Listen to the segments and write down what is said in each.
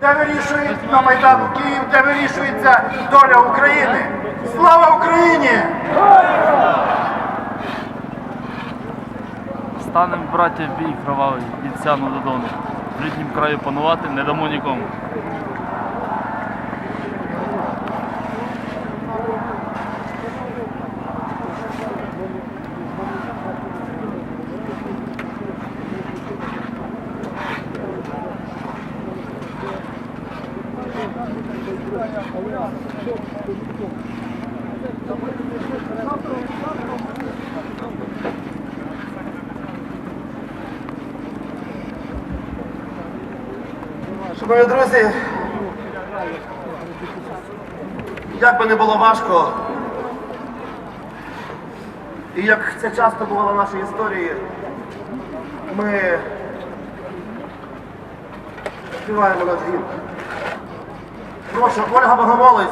де вирішують на Майдану Київ, де вирішується доля України. Слава Україні! Станем, браття, бій кровавий, від сяну до дону. В ріднім краю панувати не дамо нікому. Шановні друзі, як би не було важко, і як це часто бувало в нашій історії, ми співаємо наш гімн. Прошу, Ольга Богомолець.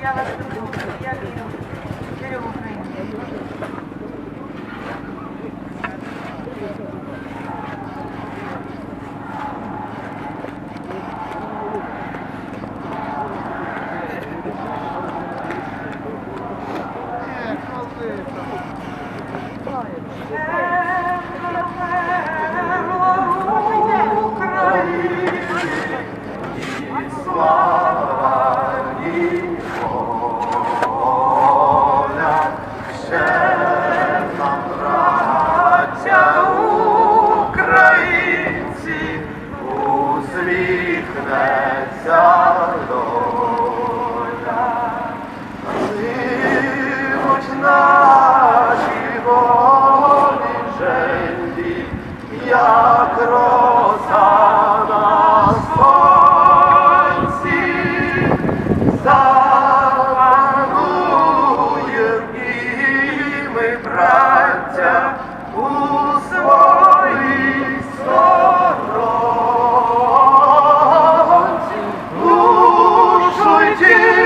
Я вас усміхнеться Jesus.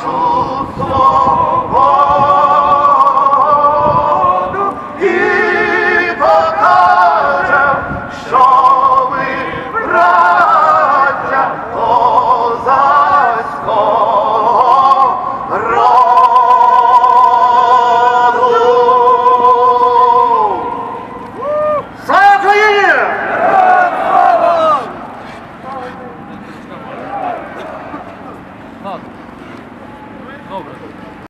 Shukla.